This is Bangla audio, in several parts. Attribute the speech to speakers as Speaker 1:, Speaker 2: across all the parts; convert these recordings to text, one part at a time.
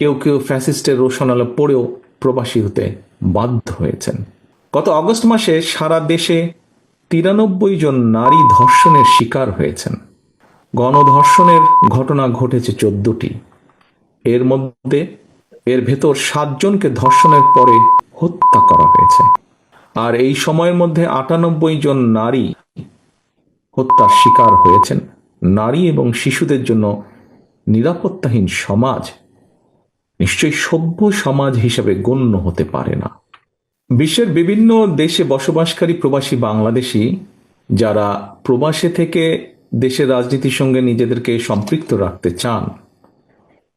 Speaker 1: কেউ কেউ ফ্যাসিস্টের রোশনালে পড়েও প্রবাসী হতে বাধ্য হয়েছেন। গত আগস্ট মাসে সারা দেশে তিরানব্বই জন নারী ধর্ষণের শিকার হয়েছেন। গণধর্ষণের ঘটনা ঘটেছে চোদ্দটি। এর মধ্যে এর ভেতর সাতজনকে ধর্ষণের পরে হত্যা করা হয়েছে। আর এই সময়ের মধ্যে আটানব্বই জন নারী হত্যার শিকার হয়েছেন। নারী এবং শিশুদের জন্য নিরাপত্তাহীন সমাজ নিশ্চয়ই সভ্য সমাজ হিসেবে গণ্য হতে পারে না। বিশ্বের বিভিন্ন দেশে বসবাসকারী প্রবাসী বাংলাদেশি, যারা প্রবাসে থেকে দেশের রাজনীতির সঙ্গে নিজেদেরকে সম্পৃক্ত রাখতে চান,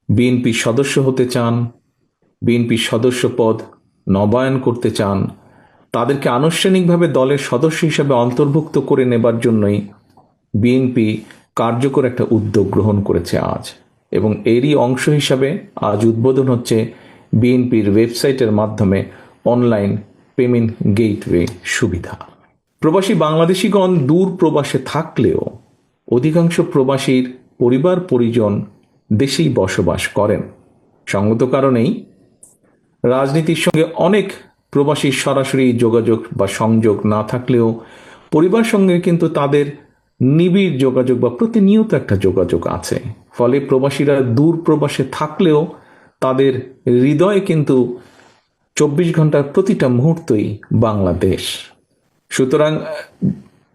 Speaker 1: বিএনপি সদস্য হতে চান, বিএনপি সদস্য পদ নবায়ন করতে চান, তাদেরকে আনুষ্ঠানিকভাবে দলের সদস্য হিসেবে অন্তর্ভুক্ত করে নেবার জন্যই বিএনপি কার্যকর একটা উদ্যোগ গ্রহণ করেছে আজ। এবং এরই অংশ হিসাবে আজ উদ্বোধন হচ্ছে বিএনপির ওয়েবসাইটের মাধ্যমে অনলাইন পেমেন্ট গেটওয়ে সুবিধা। প্রবাসী বাংলাদেশিগণ দূর প্রবাসে থাকলেও অধিকাংশ প্রবাসীর পরিবার পরিজন দেশেই বসবাস করেন। সঙ্গত কারণেই রাজনীতির সঙ্গে অনেক প্রবাসীর সরাসরি যোগাযোগ বা সংযোগ না থাকলেও পরিবার সঙ্গে কিন্তু তাদের নিবিড় যোগাযোগ বা প্রতিনিয়ত একটা যোগাযোগ আছে। ফলে প্রবাসীরা দূর প্রবাসে থাকলেও তাদের হৃদয়ে কিন্তু চব্বিশ ঘণ্টার প্রতিটা মুহূর্তই বাংলাদেশ। সুতরাং,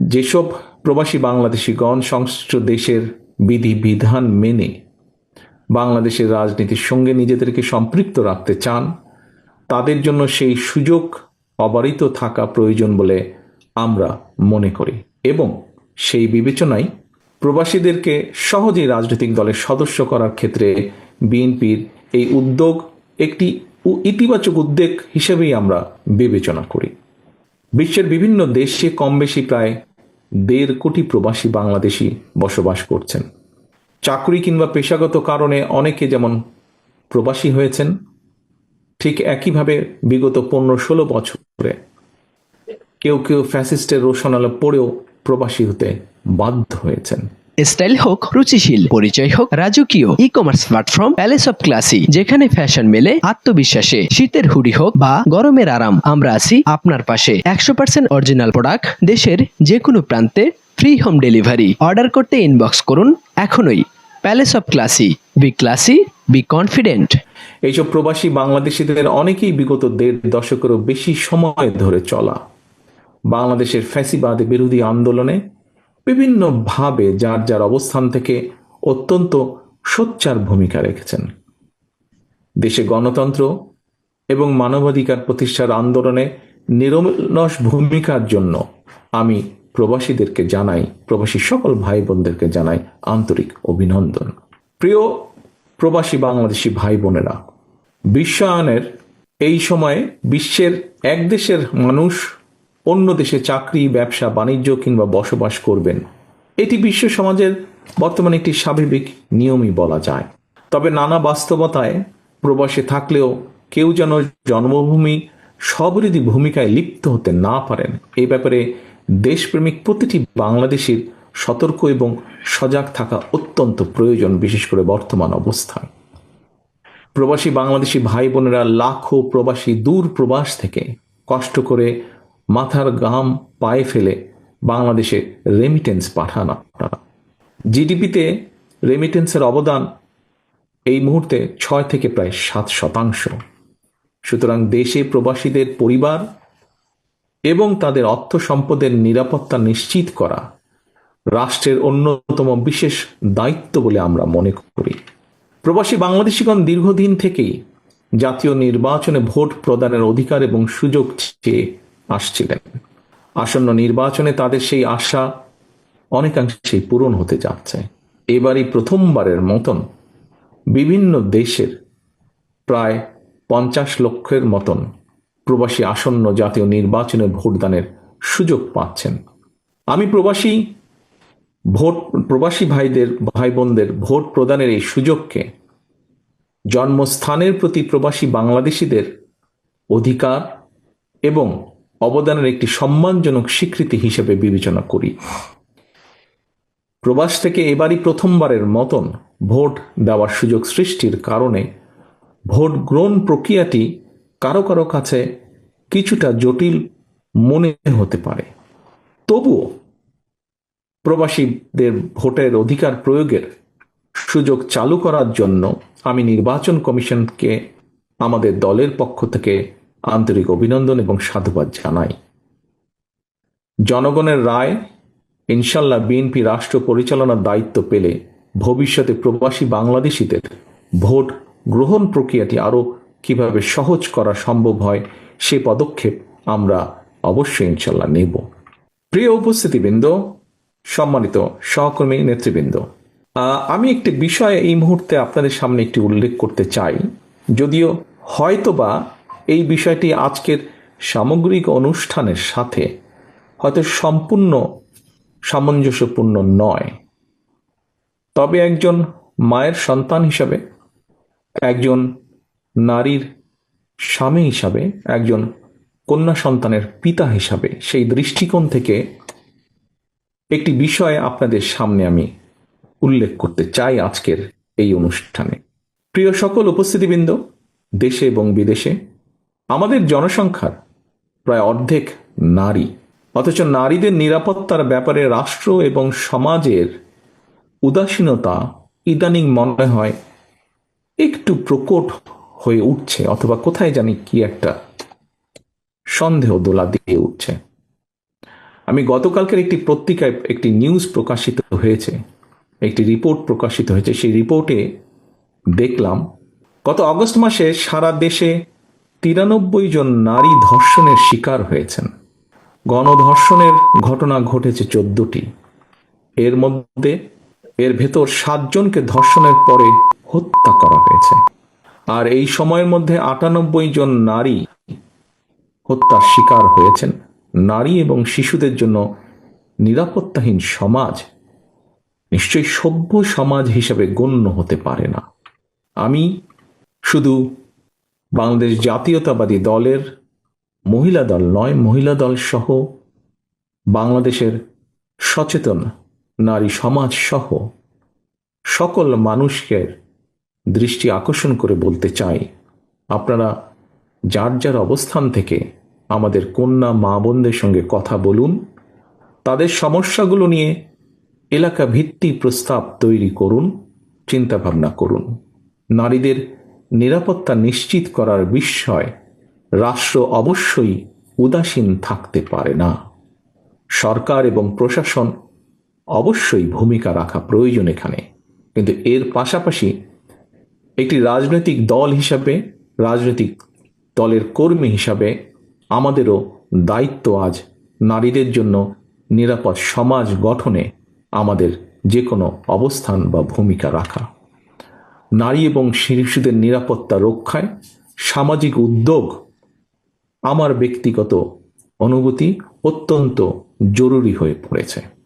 Speaker 1: যেসব প্রবাসী বাংলাদেশিগণ সংশ্লিষ্ট দেশের বিধি বিধান মেনে বাংলাদেশের রাজনীতির সঙ্গে নিজেদেরকে সম্পৃক্ত রাখতে চান, তাদের জন্য সেই সুযোগ অবারিত থাকা প্রয়োজন বলে আমরা মনে করি এবং সেই বিবেচনায় প্রবাসীদেরকে সহজেই রাজনৈতিক দলের সদস্য করার ক্ষেত্রে বিএনপির এই উদ্যোগ একটি ইতিবাচক উদ্যোগ হিসেবেই আমরা বিবেচনা করি। বিশ্বের বিভিন্ন দেশে কম বেশি প্রায় দেড় কোটি প্রবাসী বাংলাদেশি বসবাস করছেন। চাকরি কিংবা পেশাগত কারণে অনেকে যেমন প্রবাসী হয়েছেন, ঠিক একইভাবে বিগত পনেরো ষোলো বছরে কেউ কেউ ফ্যাসিস্টের রোশনালে পড়েও প্রবাসী হতে বাধ্য হয়েছেন।
Speaker 2: স্টাইল হোক রুচিশীল পরিচয় হোক রাজকীয় e commerce platform palace of classy যেখানে ফ্যাশন মেলে আত্মবিশ্বাসে শীতের হুডি হোক বা গরমের আরাম আমরা আছি আপনার পাশে। একশো পার্সেন্ট অরিজিনাল প্রোডাক্ট দেশের যে কোনো প্রান্তে ফ্রি হোম ডেলিভারি অর্ডার করতে ইনবক্স করুন এখনই। Palace of classy be classy be confident
Speaker 1: এইসব প্রবাসী বাংলাদেশিদের অনেকেই বিগত দেড় দশকেরও বেশি সময় ধরে চলা। বাংলাদেশের ফ্যাসিবাদ বিরোধী আন্দোলনে বিভিন্নভাবে যার যার অবস্থান থেকে অত্যন্ত সোচ্চার ভূমিকা রেখেছেন। দেশে গণতন্ত্র এবং মানবাধিকার প্রতিষ্ঠার আন্দোলনে নিরলস ভূমিকার জন্য আমি প্রবাসীদেরকে জানাই, প্রবাসী সকল ভাই বোনদেরকে জানাই আন্তরিক অভিনন্দন। প্রিয় প্রবাসী বাংলাদেশি ভাই বোনেরা বিশ্বায়নের এই সময়ে বিশ্বের এক দেশের মানুষ অন্য দেশে চাকরি, ব্যবসা, বাণিজ্য কিংবা বসবাস করবেন। এটি বিশ্ব সমাজের বর্তমানে একটি স্বাভাবিক নিয়মই বলা যায়। তবে নানা বাস্তবতায় প্রবাসে থাকলেও কেউ যেন জন্মভূমি সবরিধি ভূমিকায় লিপ্ত হতে না পারেন। এই ব্যাপারে দেশপ্রেমিক প্রতিটি বাংলাদেশির সতর্ক এবং সজাগ থাকা অত্যন্ত প্রয়োজন, বিশেষ করে বর্তমান অবস্থায়। প্রবাসী বাংলাদেশি ভাই বোনেরা লাখো প্রবাসী দূর প্রবাস থেকে কষ্ট করে মাথার গাম পায়ে ফেলে বাংলাদেশে রেমিটেন্স পাঠান আপনারা। জিডিপিতে রেমিটেন্সের অবদান এই মুহূর্তে ছয় থেকে প্রায় সাত শতাংশ। সুতরাং দেশে প্রবাসীদের পরিবার এবং তাদের অর্থ সম্পদের নিরাপত্তা নিশ্চিত করা রাষ্ট্রের অন্যতম বিশেষ দায়িত্ব বলে আমরা মনে করি। প্রবাসী বাংলাদেশিগণ দীর্ঘদিন থেকেই জাতীয় নির্বাচনে ভোট প্রদানের অধিকার এবং সুযোগ চেয়ে আসছিলেন। আসন্ন নির্বাচনে তাদের সেই আশা অনেকাংশেই পূরণ হতে যাচ্ছে। এবারই প্রথমবারের মতন বিভিন্ন দেশের প্রায় পঞ্চাশ লক্ষের মতন প্রবাসী আসন্ন জাতীয় নির্বাচনে ভোটদানের সুযোগ পাচ্ছেন। আমি প্রবাসী ভোট, প্রবাসী ভাইদের ভাই বোনদের ভোট প্রদানের এই সুযোগকে জন্মস্থানের প্রতি প্রবাসী বাংলাদেশিদের অধিকার এবং অবদানের একটি সম্মানজনক স্বীকৃতি হিসেবে বিবেচনা করি। প্রবাস থেকে এবারই প্রথমবারের মতন ভোট দেওয়ার সুযোগ সৃষ্টির কারণে ভোট গ্রহণ প্রক্রিয়াটি কারও কারও কাছে কিছুটা জটিল মনে হতে পারে। তবুও প্রবাসীদের ভোটের অধিকার প্রয়োগের সুযোগ চালু করার জন্য আমি নির্বাচন কমিশনকে আমাদের দলের পক্ষ থেকে আন্তরিক অভিনন্দন এবং সাধুবাদ জানাই। জনগণের রায়, ইনশাল্লাহ বিএনপি রাষ্ট্র পরিচালনার দায়িত্ব পেলে ভবিষ্যতে প্রবাসী বাংলাদেশিদের ভোট গ্রহণ প্রক্রিয়াটি আরও কীভাবে সহজ করা সম্ভব হয়, সে পদক্ষেপ আমরা অবশ্যই ইনশাল্লাহ নেব। প্রিয় উপস্থিতিবৃন্দ, সম্মানিত সহকর্মী, নেতৃবৃন্দ আমি একটি বিষয়ে এই মুহূর্তে আপনাদের সামনে একটি উল্লেখ করতে চাই। যদিও হয়তোবা এই বিষয়টি আজকের সামগ্রিক অনুষ্ঠানের সাথে হয়তো সম্পূর্ণ সামঞ্জস্যপূর্ণ নয়। তবে একজন মায়ের সন্তান হিসাবে, একজন নারীর স্বামী হিসাবে, একজন কন্যা সন্তানের পিতা হিসাবে সেই দৃষ্টিকোণ থেকে একটি বিষয় আপনাদের সামনে আমি উল্লেখ করতে চাই আজকের এই অনুষ্ঠানে। প্রিয় সকল উপস্থিতিবৃন্দ, দেশে এবং বিদেশে আমাদের জনসংখ্যার প্রায় অর্ধেক নারী। অথচ নারীদের নিরাপত্তার ব্যাপারে রাষ্ট্র এবং সমাজের উদাসীনতা ইদানিং মনে হয় একটু প্রকট হয়ে উঠছে, অথবা কোথায় জানি কি একটা সন্দেহ দোলা দিয়ে উঠছে। আমি গতকালকের একটি পত্রিকায় একটি নিউজ প্রকাশিত হয়েছে, একটি রিপোর্ট প্রকাশিত হয়েছে। সেই রিপোর্টে দেখলাম, গত অগস্ট মাসে সারা দেশে তিরানব্বই জন নারী ধর্ষণের শিকার হয়েছেন। গণধর্ষণের ঘটনা ঘটেছে চোদ্দটি। এর মধ্যে, এর ভেতর সাতজনকে ধর্ষণের পরে হত্যা করা হয়েছে। আর এই সময়ের মধ্যে আটানব্বই জন নারী হত্যার শিকার হয়েছেন। নারী এবং শিশুদের জন্য নিরাপত্তাহীন সমাজ নিশ্চয়ই সভ্য সমাজ হিসাবে গণ্য হতে পারে না। আমি শুধু বাংলাদেশ জাতীয়তাবাদী দলের মহিলা দল নয়, মহিলা দল সহ বাংলাদেশের সচেতন নারী সমাজ সহ সকল মানুষকে দৃষ্টি আকর্ষণ করে বলতে চাই। আপনারা যার যার অবস্থান থেকে আমাদের কন্যা মা বোনদের সঙ্গে কথা বলুন, তাদের সমস্যাগুলো নিয়ে এলাকা ভিত্তি প্রস্তাব তৈরি করুন, চিন্তাভাবনা করুন। নারীদের নিরাপত্তা নিশ্চিত করার বিষয় রাষ্ট্র অবশ্যই উদাসীন থাকতে পারে না। সরকার এবং প্রশাসন অবশ্যই ভূমিকা রাখা প্রয়োজন এখানে। কিন্তু এর পাশাপাশি একটি রাজনৈতিক দল হিসাবে, রাজনৈতিক দলের কর্মী হিসাবে আমাদেরও দায়িত্ব আজ নারীদের জন্য নিরাপদ সমাজ গঠনে আমাদের যে কোনো অবস্থান বা ভূমিকা রাখা। নারী এবং শিশুদের নিরাপত্তা রক্ষায় সামাজিক উদ্যোগ আমার ব্যক্তিগত অনুভূতি অত্যন্ত জরুরি হয়ে পড়েছে।